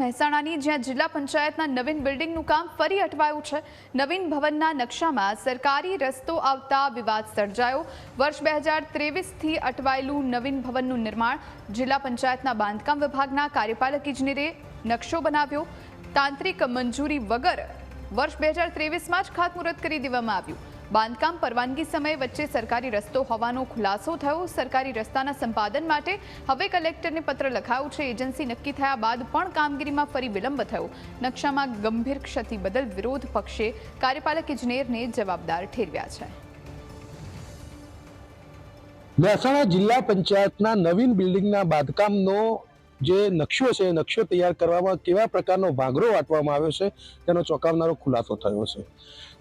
મહેસાણાની જ્યાં જિલ્લા પંચાયતના નવીન બિલ્ડિંગનું કામ ફરી અટવાયું છે, નવીન ભવનના નકશામાં સરકારી રસ્તો આવતા વિવાદ સર્જાયો. વર્ષ બે હજાર ત્રેવીસથી અટવાયેલું નવીન ભવનનું નિર્માણ જિલ્લા પંચાયતના બાંધકામ વિભાગના કાર્યપાલક ઇજનેરે નકશો બનાવ્યો. તાંત્રિક મંજૂરી વગર વર્ષ બે હજાર ત્રેવીસમાં જ ખાતમુહૂર્ત કરી દેવામાં આવ્યું. બાંધકામ પરવાનગી સમય વચ્ચે સરકારી રસ્તો હોવાનો ખુલાસો થયો. સરકારી રસ્તાના સંપાદન માટે હવે કલેક્ટરને પત્ર લખાયું છે. એજન્સી નક્કી થયા બાદ પણ કામગીરીમાં ફરી વિલંબ થયો. નકશામાં ગંભીર ક્ષતિ બદલ વિરોધ પક્ષે કાર્યપાલક ઇજનેરને જવાબદાર ઠેરવ્યા છે. મહેસાણા જિલ્લા પંચાયતના નવીન બિલ્ડિંગના બાંધકામનો જે નકશો છે એ નકશો તૈયાર કરવામાં કેવા પ્રકારનો ભાગરો વાટવામાં આવ્યો છે, તેનો ચોંકાવનારો ખુલાસો થયો છે.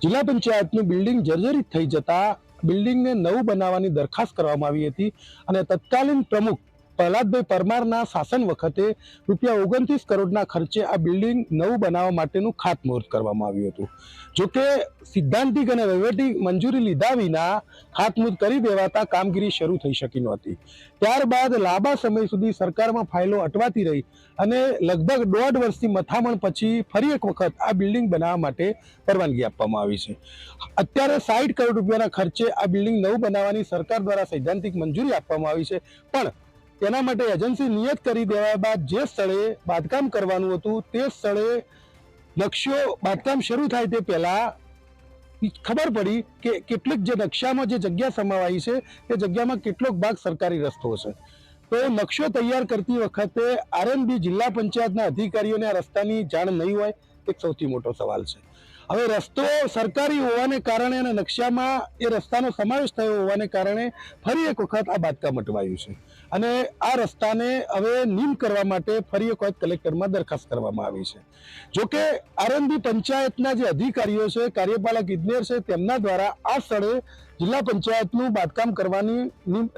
જિલ્લા પંચાયતનું બિલ્ડિંગ જર્જરિત થઈ જતા બિલ્ડિંગને નવું બનાવવાની દરખાસ્ત કરવામાં આવી હતી અને તત્કાલીન પ્રમુખ પ્રહલાદભાઈ પરમારના શાસન વખતે રૂપિયા ઓગણત્રીસ કરોડના ખર્ચે આ બિલ્ડિંગ નવું બનાવવા માટેનું ખાતમુહૂર્ત કરવામાં આવ્યું હતું. જોકે સિદ્ધાંતિક અને વહીવટી મંજૂરી લીધા વિના ખાતમુહૂર્ત કરી દેવાતા કામગીરી શરૂ થઈ શકી નહોતી ત્યારબાદ લાંબા સમય સુધી સરકારમાં ફાઇલો અટવાતી રહી અને લગભગ દોઢ વર્ષથી મથામણ પછી ફરી એક વખત આ બિલ્ડિંગ બનાવવા માટે પરવાનગી આપવામાં આવી છે. અત્યારે સાઠ કરોડ રૂપિયાના ખર્ચે આ બિલ્ડિંગ નવું બનાવવાની સરકાર દ્વારા સૈદ્ધાંતિક મંજૂરી આપવામાં આવી છે. પણ તેના માટે એજન્સી નિયત કરી દેવા બાદ જે સ્થળે બાંધકામ કરવાનું હતું તે સ્થળે નકશો બાંધકામ શરૂ થાય તે પહેલાં ખબર પડી કે કેટલીક જે નકશામાં જે જગ્યા સમાવાઈ છે તે જગ્યામાં કેટલોક ભાગ સરકારી રસ્તો છે. તો નકશો તૈયાર કરતી વખતે આરએનબી જિલ્લા પંચાયતના અધિકારીઓને આ રસ્તાની જાણ નહીં હોય, એક સૌથી મોટો સવાલ છે. હવે રસ્તો સરકારી હોવાને કારણે અને નકશામાં એ રસ્તાનો સમાવેશ થયો હોવાને કારણે ફરી એક વખત આ બાંધકામ અટવાયું છે. અને આ રસ્તાને હવે નીમ કરવા માટે ફરી એક વખત કલેક્ટરમાં દરખાસ્ત કરવામાં આવી છે. જોકે આરંદી પંચાયતના જે અધિકારીઓ છે, કાર્યપાલક ઇજનેર છે, તેમના દ્વારા આ સ્થળે જિલ્લા પંચાયતનું બાંધકામ કરવાની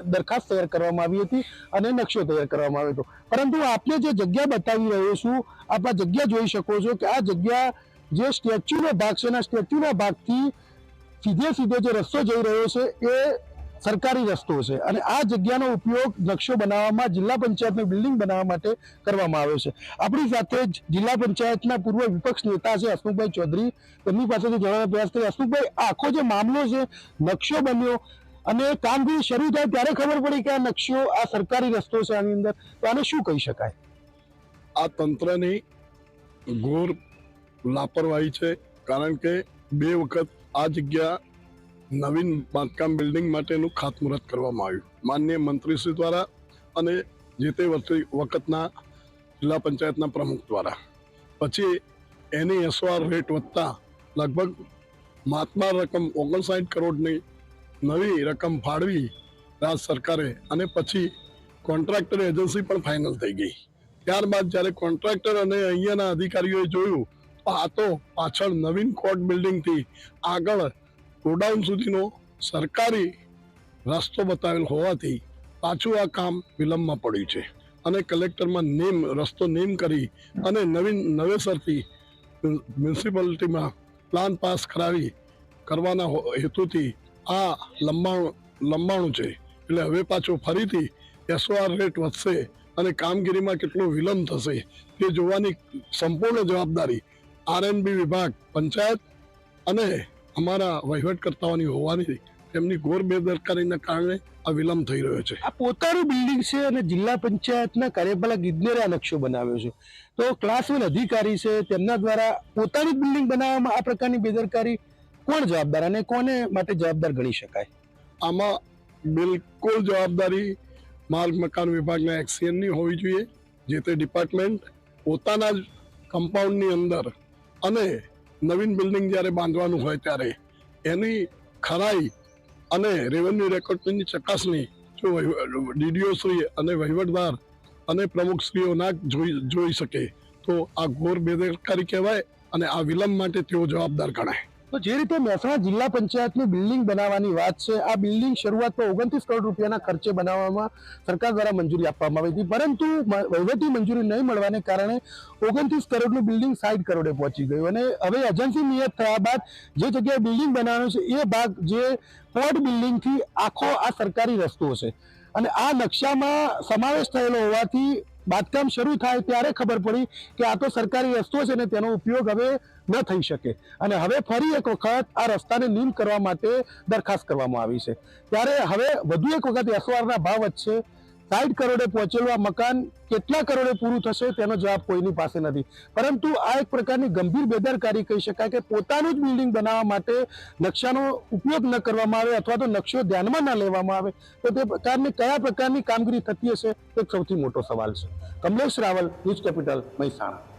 દરખાસ્ત તૈયાર કરવામાં આવી હતી અને નકશો તૈયાર કરવામાં આવ્યો હતો. પરંતુ આપને જે જગ્યા બતાવી રહ્યો છું, આપ આ જગ્યા જોઈ શકો છો કે આ જગ્યા જે સ્ટેચ્યુનો ભાગ છે એના સ્ટેચ્યુના ભાગથી સીધે સીધો જે રસ્તો જઈ રહ્યો છે એ સરકારી રસ્તો છે અને આ જગ્યાનો ઉપયોગ નકશો બનાવવામાં, જિલ્લા પંચાયતની બિલ્ડિંગ બનાવવા માટે કરવામાં આવ્યો છે. આપણી સાથે જ જિલ્લા પંચાયતના પૂર્વ વિપક્ષ નેતા છે હસમુખભાઈ ચૌધરી. તેમની પાસેથી જાણવાનો પ્રયાસ કરી હસમુખભાઈ, આખો જે મામલો છે, નકશો બન્યો અને કામગીરી શરૂ થાય ત્યારે ખબર પડી કે આ નકશો, આ સરકારી રસ્તો છે આની અંદર. તો આને શું કહી શકાય? આ તંત્રની ઘોર લાપરવાહી છે, કારણ કે બે વખત આ જગ્યા નવીન બાંધકામ બિલ્ડિંગ માટેનું ખાતમુહૂર્ત કરવામાં આવ્યું. માન્ય મંત્રીશ્રી દ્વારા અને જે તે વખતના જિલ્લા પંચાયતના પ્રમુખ દ્વારા. પછી એની એસઆર રેટ વધતા લગભગ મહાત્મા રકમ ઓગણસાઠ કરોડની નવી રકમ ફાળવી રાજ સરકારે અને પછી કોન્ટ્રાક્ટર એજન્સી પણ ફાઇનલ થઈ ગઈ. ત્યારબાદ જ્યારે કોન્ટ્રાક્ટર અને અહીંયાના અધિકારીઓએ જોયું તો પાછળ નવીન કોર્ટ બિલ્ડિંગથી આગળ ગોડાઉન સુધીનો સરકારી રસ્તો બતાવેલ હોવાથી પાછું આ કામ વિલંબમાં પડ્યું છે. અને કલેક્ટરમાં નેમ, રસ્તો નેમ કરી અને નવીન નવેસરથી મ્યુનિસિપાલિટીમાં પ્લાન પાસ કરાવી કરવાના હેતુથી આ લંબાણું લંબાણું છે. એટલે હવે પાછું ફરીથી એસઓઆર રેટ વધશે અને કામગીરીમાં કેટલો વિલંબ થશે તે જોવાની સંપૂર્ણ જવાબદારી આરએનબી વિભાગ પંચાયત અને અમારા વહીવટકર્તાઓની હોવાની તેમની ઘોર બેદરકારીના કારણે આ વિલંબ થઈ રહ્યો છે. આ પોતાનું બિલ્ડિંગ છે અને જિલ્લા પંચાયતના કાર્યપાલક ઇજનેરે આ નકશો બનાવ્યો છે. તો ક્લાસ વન અધિકારી છે તેમના દ્વારા પોતાની બિલ્ડિંગ બનાવવામાં આ પ્રકારની બેદરકારી કોણ જવાબદાર અને કોને માટે જવાબદાર ગણી શકાય? આમાં બિલકુલ જવાબદારી માર્ગ મકાન વિભાગના એક્સિયનની હોવી જોઈએ જે તે ડિપાર્ટમેન્ટ પોતાના જ કમ્પાઉન્ડની અંદર અને નવીન બિલ્ડિંગ જ્યારે બાંધવાનું હોય ત્યારે એની ખરાઈ અને રેવન્યુ રેકોર્ડની ચકાસણી જો ડીડીઓ શ્રી અને વહીવટદાર અને પ્રમુખશ્રીઓ ના જોઈ જોઈ શકે તો આ ઘોર બેદરકારી કહેવાય અને આ વિલંબ માટે તેઓ જવાબદાર ગણાય. તો જે રીતે મહેસાણા જિલ્લા પંચાયતની બિલ્ડિંગ બનાવવાની વાત છે, આ બિલ્ડિંગ શરૂઆતમાં ઓગણત્રીસ કરોડ રૂપિયાના ખર્ચે બનાવવામાં સરકાર દ્વારા મંજૂરી આપવામાં આવી હતી. પરંતુ વહીવટી મંજૂરી નહીં મળવાને કારણે ઓગણત્રીસ કરોડનું બિલ્ડિંગ સાઠ કરોડે પહોંચી ગયું. અને હવે એજન્સી નિયત થયા બાદ જે જગ્યાએ બિલ્ડિંગ બનાવવાનું છે, એ ભાગ જે પોર્ટ બિલ્ડિંગથી આખો આ સરકારી રસ્તો છે. અને આ નકશામાં સમાવેશ થયેલો હોવાથી બાંધકામ શરૂ થાય ત્યારે ખબર પડી કે આ તો સરકારી રસ્તો છે ને તેનો ઉપયોગ હવે ન થઈ શકે. અને હવે ફરી એક વખત આ રસ્તાને નીમ કરવા માટે દરખાસ્ત કરવામાં આવી છે. ત્યારે હવે વધુ એક વખત એસવારના ભાવ વધશે. સાઠ કરોડે પહોંચેલું આ મકાન કેટલા કરોડે પૂરું થશે તેનો જવાબ કોઈની પાસે નથી. પરંતુ આ એક પ્રકારની ગંભીર બેદરકારી કહી શકાય કે પોતાનું જ બિલ્ડિંગ બનાવવા માટે નકશાનો ઉપયોગ ન કરવામાં આવે અથવા તો નકશો ધ્યાનમાં ન લેવામાં આવે, તો તે પ્રકારની કયા પ્રકારની કામગીરી થતી હશે? તે સૌથી મોટો સવાલ છે. Kamlesh Raval, News Capital, Mehsana.